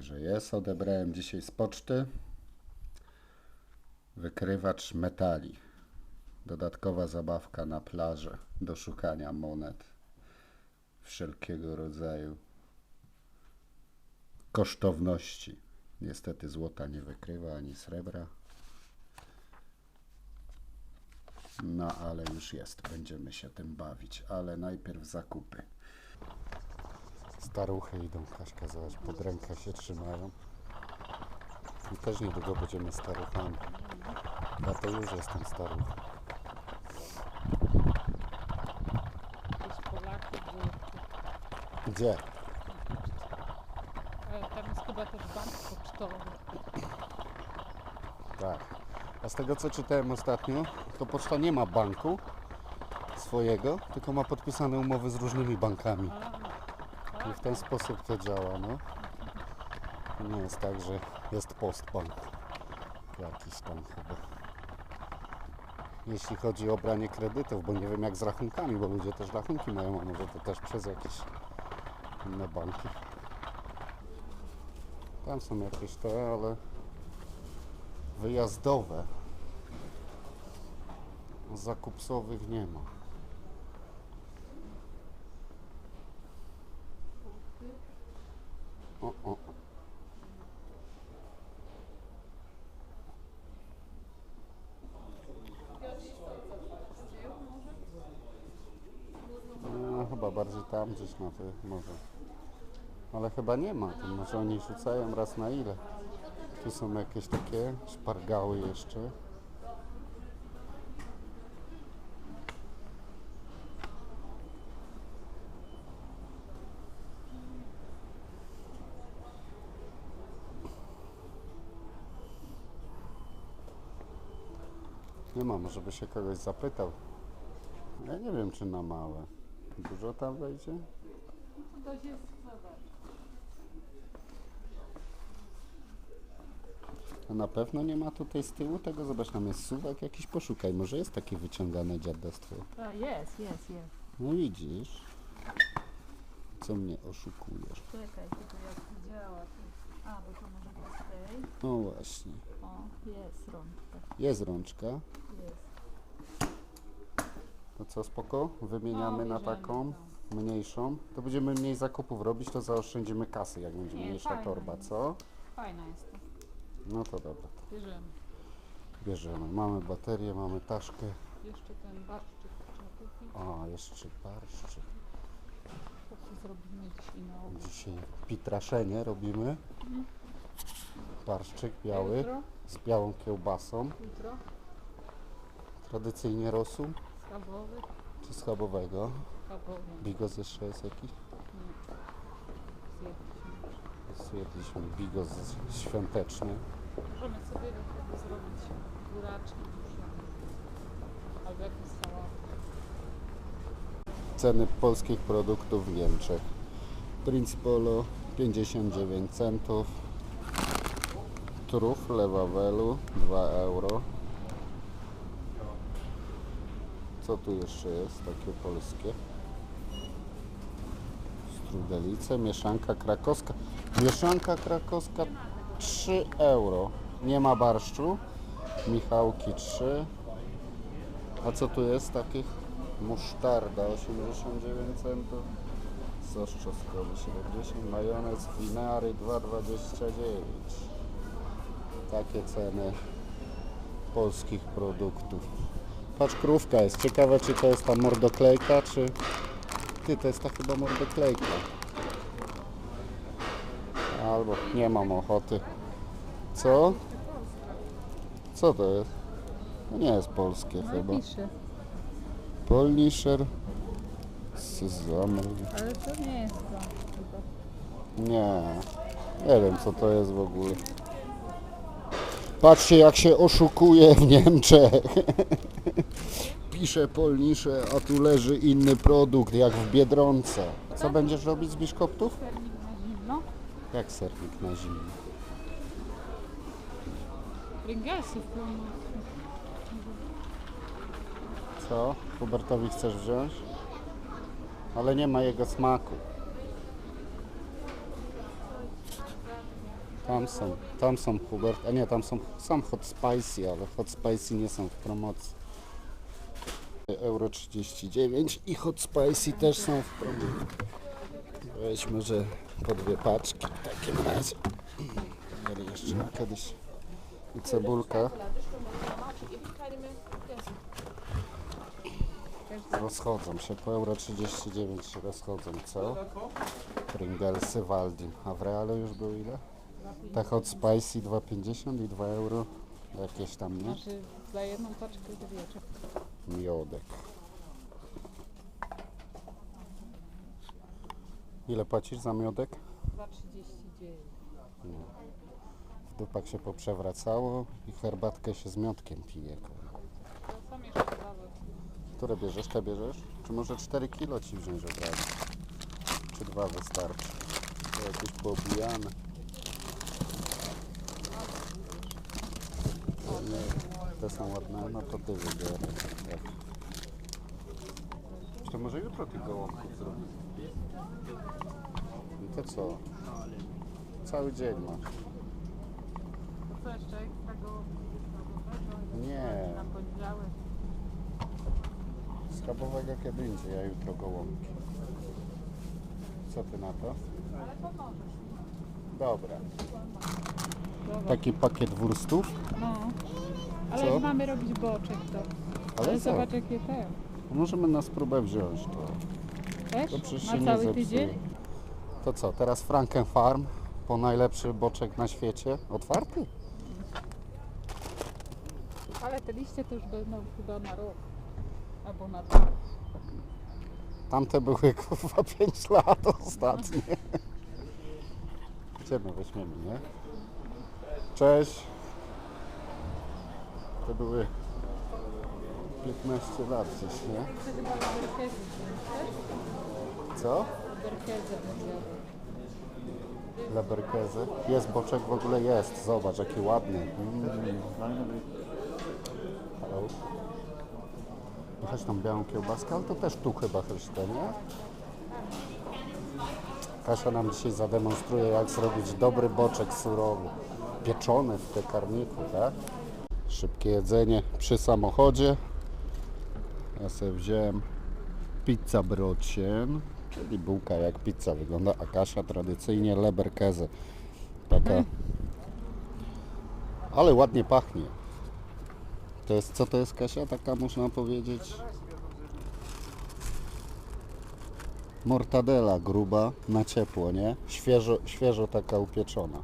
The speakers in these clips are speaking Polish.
Także jest. Odebrałem dzisiaj z poczty wykrywacz metali. Dodatkowa zabawka na plaży do szukania monet wszelkiego rodzaju kosztowności. Niestety złota nie wykrywa ani srebra. No ale już jest, będziemy się tym bawić, ale najpierw zakupy. Staruchy idą, Kaśka, zobacz, pod rękę się trzymają. I też niedługo będziemy staruchami. Ja to już jestem staruchem. Gdzie? Ale tam jest chyba też bank pocztowy. Tak. A z tego co czytałem ostatnio, to poczta nie ma banku swojego, tylko ma podpisane umowy z różnymi bankami. I w ten sposób to działa, no. Nie jest tak, że jest postbank jakiś tam chyba. Jeśli chodzi o branie kredytów, bo nie wiem jak z rachunkami, bo ludzie też rachunki mają, a może to też przez jakieś inne banki. Tam są jakieś te, ale wyjazdowe. Zakupsowych nie ma. O, o. No, chyba bardziej tam gdzieś na te może. Ale chyba nie ma. To może oni rzucają raz na ile. Tu są jakieś takie szpargały jeszcze. Nie ma, może by się kogoś zapytał. Ja nie wiem, czy na małe. Dużo tam wejdzie? To się. A na pewno nie ma tutaj z tyłu tego. Zobacz, tam jest suwak jakiś. Poszukaj, może jest takie wyciągane dziadostwo. A, jest, jest, jest. No widzisz. Co mnie oszukujesz? Czekaj, tylko jak to działa. To... A, bo to może być z tej. No właśnie. O, jest rączka. Jest rączka. Jest. To co, spoko? Wymieniamy No, na bierzemy, taką mniejszą. To będziemy mniej zakupów robić, to zaoszczędzimy kasy, jak będzie Nie, mniejsza torba, jest. co? Fajna jest to. No to dobra. Bierzemy. Bierzemy. Mamy baterię, mamy taszkę. Jeszcze ten barszczyk trzeba kupić. O, jeszcze barszczyk. Zrobimy dzisiaj na obiad. Dzisiaj pitraszenie robimy. Barszczyk biały Jutro? z białą kiełbasą. Jutro? Tradycyjnie rosół Schabowy? czy schabowego. Schabowy. Bigos jeszcze jest jakiś? Zjedliśmy. Zjedliśmy bigos świąteczny. Możemy sobie do tego zrobić buraczki duszone. Albo jakąś sałatę. Ceny polskich produktów w Niemczech. Principolo 59 centów. Trufle Wawelu 2 euro. Co tu jeszcze jest takie polskie? Strudelice, mieszanka krakowska. Mieszanka krakowska 3 euro. Nie ma barszczu. Michałki 3. A co tu jest takich? Musztarda 89 centów. Sos czosnkowy 70, majonez winary 2,29. Takie ceny polskich produktów. Patrz, krówka jest. Ciekawe, czy to jest ta mordoklejka, czy... Ty, to jest ta chyba mordoklejka. Albo nie mam ochoty. Co? Co to jest? To nie jest polskie chyba. Pisze, Polnischer Sezamel. ale to nie jest to chyba. Nie, nie wiem co to jest w ogóle. Patrzcie jak się oszukuje w Niemczech. Pisze Polnisze, a tu leży inny produkt jak w Biedronce. Co będziesz robić z biszkoptów? Sernik na zimno. Jak sernik na zimno. Pełno. Co? Hubertowi chcesz wziąć? Ale nie ma jego smaku. Tam są, tam są Hubert, a nie, tam są sam Hot Spicy, ale Hot Spicy nie są w promocji. Euro 39 i Hot Spicy też są w promocji. Weźmy, że po dwie paczki w takim razie. Jeszcze kiedyś i cebulka. Rozchodzą się, po euro 39 się rozchodzą, co? Pringlesy Waldim, a w realu już był ile? Te Hot Spicy 2,50 i 2 euro jakieś tam, nie? Znaczy za jedną paczkę wieczór. Miodek. Ile płacisz za miodek? 2,39. W dupach się poprzewracało i herbatkę się z miodkiem pije. Które bierzesz? Te bierzesz? Czy może 4 kilo ci wziąć od razu? Czy dwa wystarczy? To jakieś poobijane. Nie, te są ładne, no to ty wybiorę. Tak. To może jutro tych gołąbków zrobić. No to co? Cały dzień masz. To co jeszcze ekstrego schabowego? Nie. Na poniedziałek. Schabowego kiedy indziej, a jutro gołąbki. Co ty na to? Dobra. Dobra. Taki pakiet wurstów. No. Ale Co? jak mamy robić boczek to. Ale, Ale co? zobacz jakie te. Możemy na spróbę wziąć to. Też? To przecież się Na nie cały zepsuje. tydzień? To co, teraz Franken Farm po najlepszy boczek na świecie. Otwarty? Ale te liście to już będą chyba na rok. Albo na dwa. Tamte były kurwa 5 lat ostatnie. Gdzie my weźmiemy, nie? Cześć. To były 15 lat gdzieś, nie? Co? Będziemy. Leberkezy. Jest boczek, w ogóle jest. Zobacz, jaki ładny. Mm. Białą kiełbaskę, ale to też tu chyba nie? Kasia nam dzisiaj zademonstruje, jak zrobić dobry boczek surowy. Pieczony w piekarniku, tak? Szybkie jedzenie przy samochodzie. Ja sobie wziąłem pizza brocien, czyli bułka jak pizza wygląda, a Kasia tradycyjnie leberkezę. Taka, ale ładnie pachnie. To jest, co to jest Kasia? Taka można powiedzieć mortadela gruba na ciepło, nie? Świeżo, świeżo taka upieczona.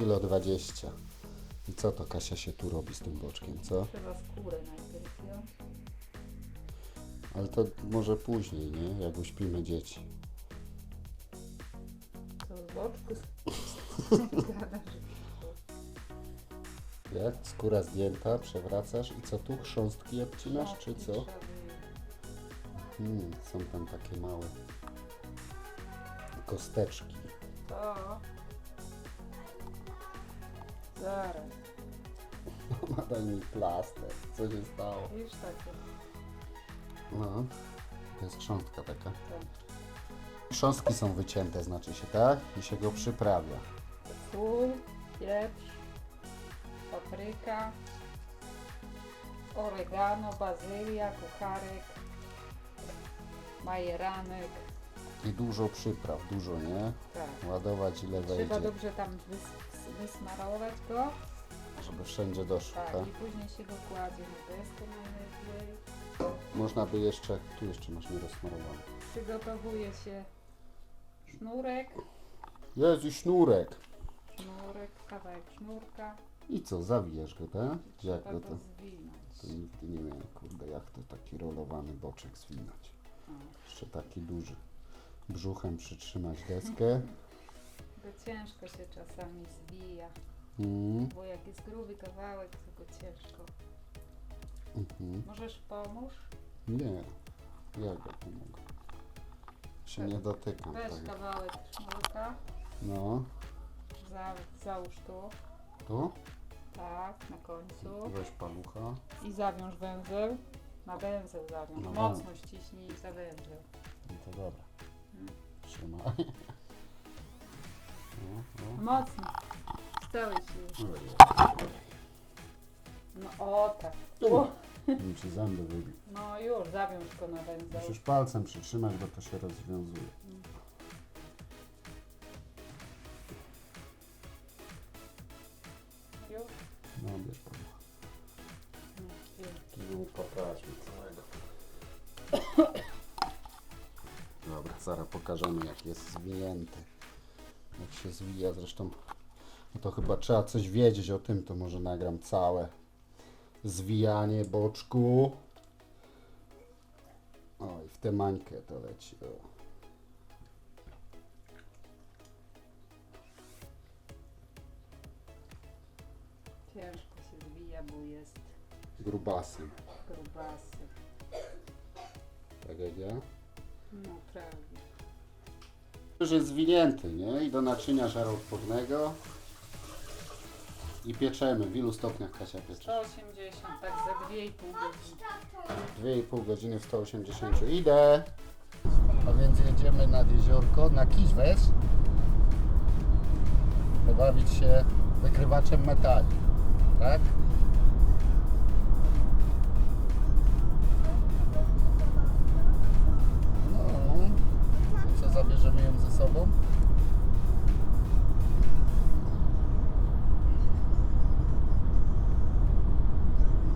Kilo 20. I co to Kasia się tu robi z tym boczkiem, co? Trzeba skórę najpierw. Ale to może później, nie? Jak uśpimy dzieci. To z boczku gadasz. Jak? Skóra zdjęta, przewracasz i co tu? Chrząstki odcinasz, czy co? Hmm, są tam takie małe kosteczki. To. Zaraz. Mama daj mi plaster. Co się stało? Wiesz takie. No, to jest chrząstka taka. Tak. Chrząstki są wycięte, znaczy się, tak? I się go przyprawia. Sól, pieprz, papryka, oregano, bazylia, kucharek, majeranek. I dużo przypraw, dużo, nie? Tak. Ładować ile Trzeba wejdzie, dobrze tam wys- wysmarować go. żeby wszędzie doszło, Tak, tak? i później się go kładzie na deskę najlepiej. Można by jeszcze, tu jeszcze masz nierozsmarowany. Przygotowuje się sznurek, Jezu, sznurek! sznurek, kawałek sznurka. I co, zawijasz go, tak? Jak Trzeba go go to? zwinąć. To nigdy nie miałem, kurde, jak to taki rolowany boczek zwinąć. O. Jeszcze taki duży. Brzuchem przytrzymać deskę. Bo ciężko się czasami zwija, Mm, bo jak jest gruby kawałek, to go ciężko. mhm. Możesz pomóż? Nie, ja go pomogę. Się nie dotykam. Weź kawałek sznurka, No, za, załóż tu, tu. tak, na końcu Weź palucha. i zawiąż węzeł. Na węzeł zawiąż, Na mocno ściśnij za węzeł. No to dobra. Mm. Trzymaj. No, Mocno, z całej siły. no. O tak. Bym ci zęby wybił. no już, zawiąż go na węzeł. Musisz palcem przytrzymać, bo to się rozwiązuje. Jak się zwija, zresztą no to chyba trzeba coś wiedzieć o tym, to może nagram całe zwijanie boczku. Oj, w tę mańkę to leci. O. Ciężko się zwija, bo jest Grubasy, grubasy. tak jak ja. No prawie. Już jest zwinięty, nie? I do naczynia żaroodpornego. I pieczemy. W ilu stopniach Kasia piecze? 180, tak za 2,5 godziny. 2,5 godziny w 180. Idę! A więc jedziemy nad jeziorko, na kiś weź. Pobawić się wykrywaczem metali. Tak? Sobą?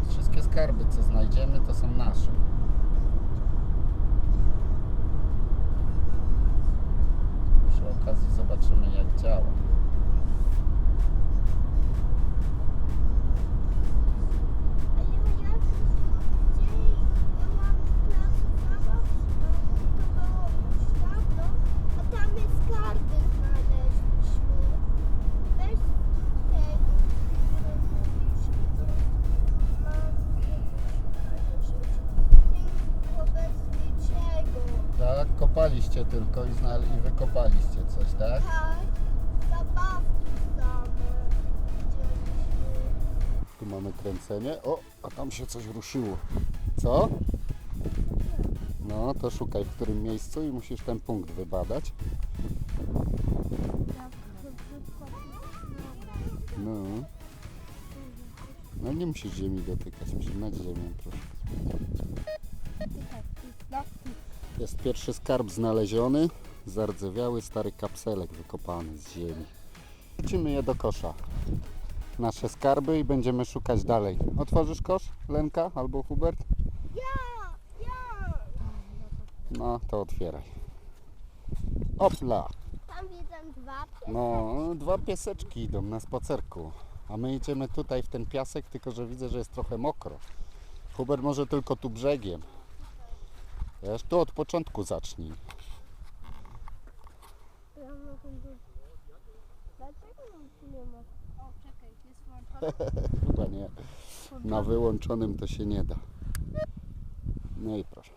Wszystkie skarby, co znajdziemy, to są nasze. Tylko i, znali, i wykopaliście coś, tak? Tak, zabawki. Tu mamy kręcenie. O, a tam się coś ruszyło. Co? No, to szukaj w którym miejscu i musisz ten punkt wybadać. No. No nie musisz ziemi dotykać, musisz nad ziemią troszkę. Jest pierwszy skarb znaleziony. Zardzewiały stary kapselek wykopany z ziemi. Wrzucimy je do kosza. Nasze skarby i będziemy szukać dalej. Otworzysz kosz, Lenka albo Hubert? Ja, ja. No, to otwieraj. Opla! Tam widzę dwa pies. No, dwa pieseczki idą na spacerku. A my idziemy tutaj w ten piasek, tylko że widzę, że jest trochę mokro. Hubert może tylko tu brzegiem. Wiesz, tu od początku zacznij. Ja mogę. Dlaczego tu nie ma? O, czekaj, jest włączone. Chyba nie. Na wyłączonym to się nie da. No i proszę.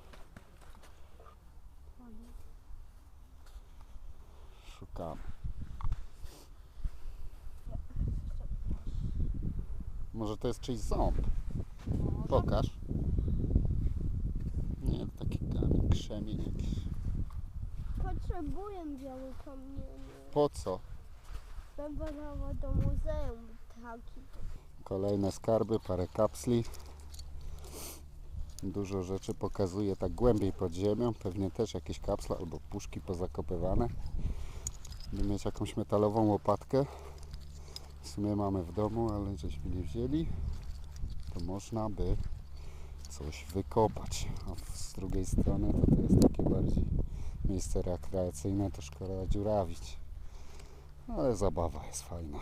Szukamy. Może to jest czyjś ząb? Pokaż. Nie, to taki kamień, krzemień jakiś. Potrzebuję biały kamienie. Po co? Będę dała do muzeum taki. Kolejne skarby, parę kapsli. Dużo rzeczy pokazuje tak głębiej pod ziemią. Pewnie też jakieś kapsle albo puszki pozakopywane. By mieć jakąś metalową łopatkę. W sumie mamy w domu, ale żeśmy nie wzięli. To można by coś wykopać. A z drugiej strony to, to jest takie bardziej miejsce rekreacyjne, to szkoda dziurawić. Ale zabawa jest fajna.